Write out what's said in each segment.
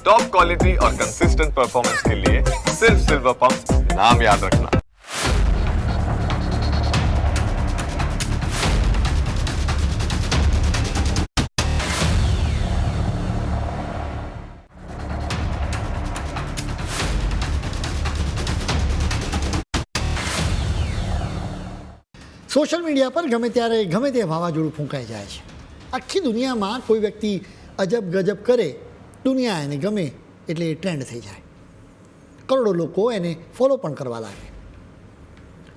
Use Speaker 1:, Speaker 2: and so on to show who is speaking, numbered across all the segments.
Speaker 1: Top quality और consistent performance के लिए सिर्फ सिल्वर पंप नाम याद रखना
Speaker 2: સોશિયલ મીડિયા પર ગમે ત્યારે ગમે તે વાવાઝોડું ફૂંકાઈ જાય છે આખી દુનિયામાં કોઈ વ્યક્તિ અજબ ગજબ કરે દુનિયા એને ગમે એટલે એ ટ્રેન્ડ થઈ જાય. કરોડો લોકો એને ફોલો પણ કરવા લાગે.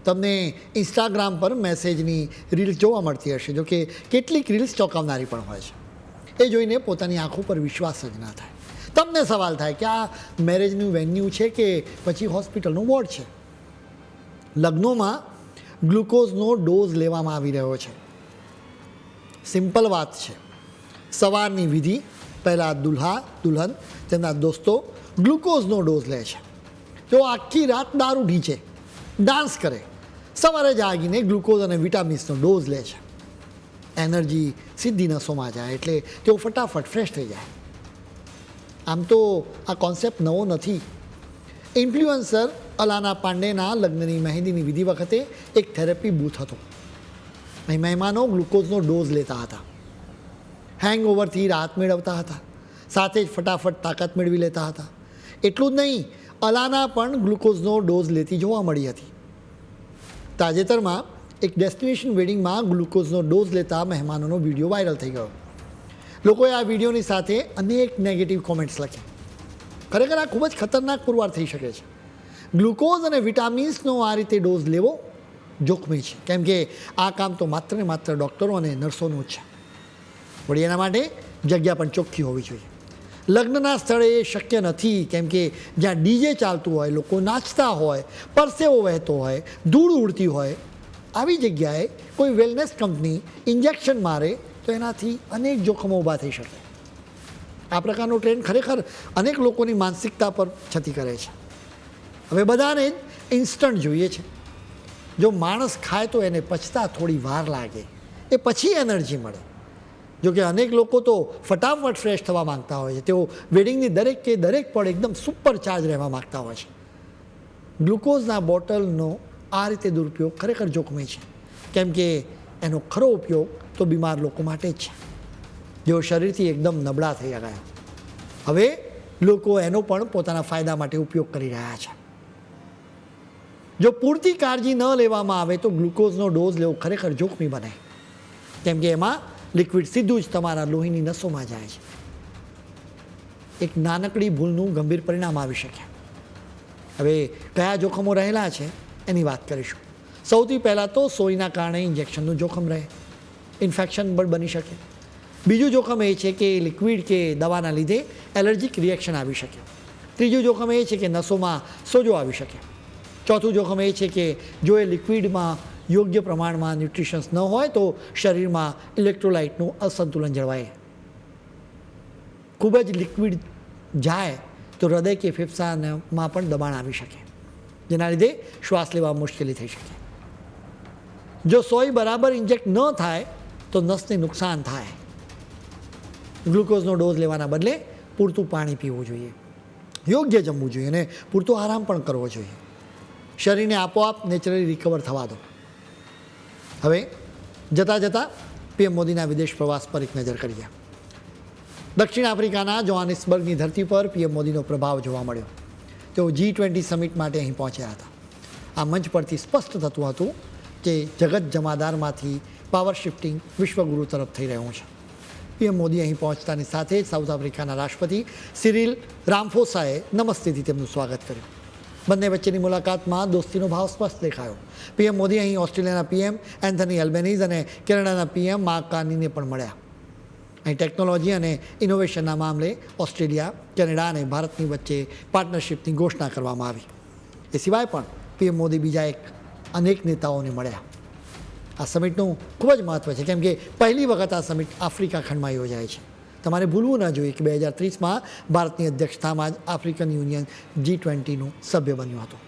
Speaker 2: તમને ઇન્સ્ટાગ્રામ પર મેસેજની રીલ્સ જોવા મળતી હશે, જો કે કેટલીક રીલ્સ ચોંકાવનારી પણ હોય છે. એ જોઈને પોતાની આંખો પર વિશ્વાસ જ ના થાય. તમને સવાલ થાય કે આ મેરેજનું વેન્યુ છે કે પછી હોસ્પિટલનું વોર્ડ છે? લગ્નોમાં ગ્લુકોઝનો ડોઝ લેવામાં આવી રહ્યો છે. સિમ્પલ વાત છે. સવારની વિધિ પહેલાં દુલ્હા, દુલ્હન, તેમના દોસ્તો ગ્લુકોઝનો ડોઝ લે છે. તેઓ આખી રાત દારૂ ઢીંચે ડાન્સ કરે, સવારે જાગીને ગ્લુકોઝ અને વિટામિન્સનો ડોઝ લે છે. એનર્જી સીધી નસોમાં જાય એટલે તેઓ ફટાફટ ફ્રેશ થઈ જાય. આમ તો આ કોન્સેપ્ટ નવો નથી. ઇન્ફ્લુઅન્સર અલાના પાંડેના લગ્નની મહેંદીની વિધિ વખતે એક થેરેપી બૂથ હતો. મહેમાનો ગ્લુકોઝનો ડોઝ લેતા હતા. હેંગઓવરથી રાહત મેળવતા હતા. સાથે જ ફટાફટ તાકાત મેળવી લેતા હતા. એટલું જ નહીં, અલાના પણ ગ્લુકોઝનો ડોઝ લેતી જોવા મળી હતી. તાજેતરમાં એક ડેસ્ટિનેશન વેડિંગમાં ગ્લુકોઝનો ડોઝ લેતા મહેમાનોનો વીડિયો વાયરલ થઈ ગયો. લોકોએ આ વિડીયોની સાથે અનેક નેગેટિવ કોમેન્ટ્સ લખી ખરેખર આ ખૂબ જ ખતરનાક પુરવાર થઈ શકે છે. ગ્લુકોઝ અને વિટામિન્સનો આ રીતે ડોઝ લેવો જોખમી છે. કેમ કે આ કામ તો માત્ર ને માત્ર ડૉક્ટરો અને નર્સોનું જ છે. વળી એના માટે જગ્યા પણ ચોખ્ખી હોવી જોઈએ. લગ્નના સ્થળે એ શક્ય નથી, કેમ કે જ્યાં ડીજે ચાલતું હોય, લોકો નાચતા હોય, પરસેવો વહેતો હોય, ધૂળ ઉડતી હોય, આવી જગ્યાએ કોઈ વેલનેસ કંપની ઇન્જેક્શન મારે તો એનાથી અનેક જોખમો ઊભા થઈ શકે. આ પ્રકારનો ટ્રેન્ડ ખરેખર અનેક લોકોની માનસિકતા પર છતી કરે છે. હવે બધાને જ ઇન્સ્ટન્ટ જોઈએ છે. જો માણસ ખાય તો એને પચતા થોડી વાર લાગે. એ પછી એનર્જી મળે. જો કે અનેક લોકો તો ફટાફટ ફ્રેશ થવા માંગતા હોય છે. તેઓ વેડિંગની દરેક કે દરેક પળ એકદમ સુપર ચાર્જ રહેવા માંગતા હોય છે. ગ્લુકોઝના બોટલનો આ રીતે દુરુપયોગ ખરેખર જોખમી છે. કેમ કે એનો ખરો ઉપયોગ તો બીમાર લોકો માટે જ છે. જેઓ શરીરથી એકદમ નબળા થઈ ગયા. હવે લોકો એનો પણ પોતાના ફાયદા માટે ઉપયોગ કરી રહ્યા છે. જો પૂરતી કાળજી ન લેવામાં આવે તો ગ્લુકોઝનો ડોઝ લેવો ખરેખર જોખમી બને. કેમ કે એમાં લિક્વિડ સીધું જ તમારા લોહીની નસોમાં જાય છે. એક નાનકડી ભૂલનું ગંભીર પરિણામ આવી શકે. હવે કયા જોખમો રહેલા છે એની વાત કરીશું. સૌથી પહેલાં તો સોયના કારણે ઇન્જેક્શનનું જોખમ રહે. ઇન્ફેક્શન પણ બની શકે. બીજું જોખમ એ છે કે લિક્વિડ કે દવાના લીધે એલર્જીક રિએક્શન આવી શકે. ત્રીજું જોખમ એ છે કે નસોમાં સોજો આવી શકે. ચોથું જોખમ એ છે કે જો એ લિક્વિડમાં યોગ્ય પ્રમાણમાં ન્યુટ્રિશન્સ ન હોય તો શરીરમાં ઇલેક્ટ્રોલાઇટનું અસંતુલન જળવાય. ખૂબ જ લિક્વિડ જાય તો હૃદય કે ફેફસામાં પણ દબાણ આવી શકે, જેના લીધે શ્વાસ લેવા મુશ્કેલી થઈ શકે. જો સોય બરાબર ઇન્જેક્ટ ન થાય તો નસને નુકસાન થાય. ગ્લુકોઝનો ડોઝ લેવાના બદલે પૂરતું પાણી પીવું જોઈએ. યોગ્ય જમવું જોઈએ અને પૂરતો આરામ પણ કરવો જોઈએ. શરીરને આપોઆપ નેચરલી રિકવર થવા દો. હવે જતાં જતાં પીએમ મોદીના વિદેશ પ્રવાસ પર એક નજર કરીએ. દક્ષિણ આફ્રિકાના જોહાનિસબર્ગની ધરતી પર પીએમ મોદીનો પ્રભાવ જોવા મળ્યો. તેઓ જી ટ્વેન્ટી સમિટ માટે અહીં પહોંચ્યા હતા. આ મંચ પરથી સ્પષ્ટ થતું હતું કે જગત જમાદારમાંથી પાવર શિફ્ટિંગ વિશ્વગુરુ તરફ થઈ રહ્યું છે. પીએમ મોદી અહીં પહોંચતાની સાથે સાઉથ આફ્રિકાના રાષ્ટ્રપતિ સિરિલ રામફોસાએ નમસ્તેથી તેમનું સ્વાગત કર્યું. બંને વચ્ચેની મુલાકાતમાં દોસ્તીનો ભાવ સ્પષ્ટ દેખાયો. પીએમ મોદી અહીં ઓસ્ટ્રેલિયાના પીએમ, એન્થની એલ્બેનીઝ અને કેનેડાના પીએમ માર્ક કાનીને પણ મળ્યા. અહીં ટેકનોલોજી અને ઇનોવેશનના મામલે ઓસ્ટ્રેલિયા, કેનેડા અને ભારતની વચ્ચે પાર્ટનરશિપની ઘોષણા કરવામાં આવી. એ સિવાય પણ પીએમ મોદી બીજા એક અનેક નેતાઓને મળ્યા. આ સમિટનું ખૂબ જ મહત્ત્વ છે, કેમ કે પહેલી વખત આ સમિટ આફ્રિકા ખંડમાં યોજાય છે. તમારે ભૂલવું ન જોઈએ કે બે હજાર ત્રીસમાં ભારતની અધ્યક્ષતામાં જ આફ્રિકન યુનિયન જી ટ્વેન્ટીનું સભ્ય બન્યું હતું.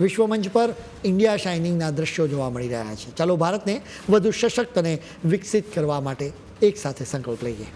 Speaker 2: વિશ્વમંચ પર ઇન્ડિયા શાઇનિંગના દ્રશ્યો જોવા મળી રહ્યા છે. ચાલો ભારતને વધુ સશક્ત અને વિકસિત કરવા માટે એકસાથે સંકલ્પ લઈએ.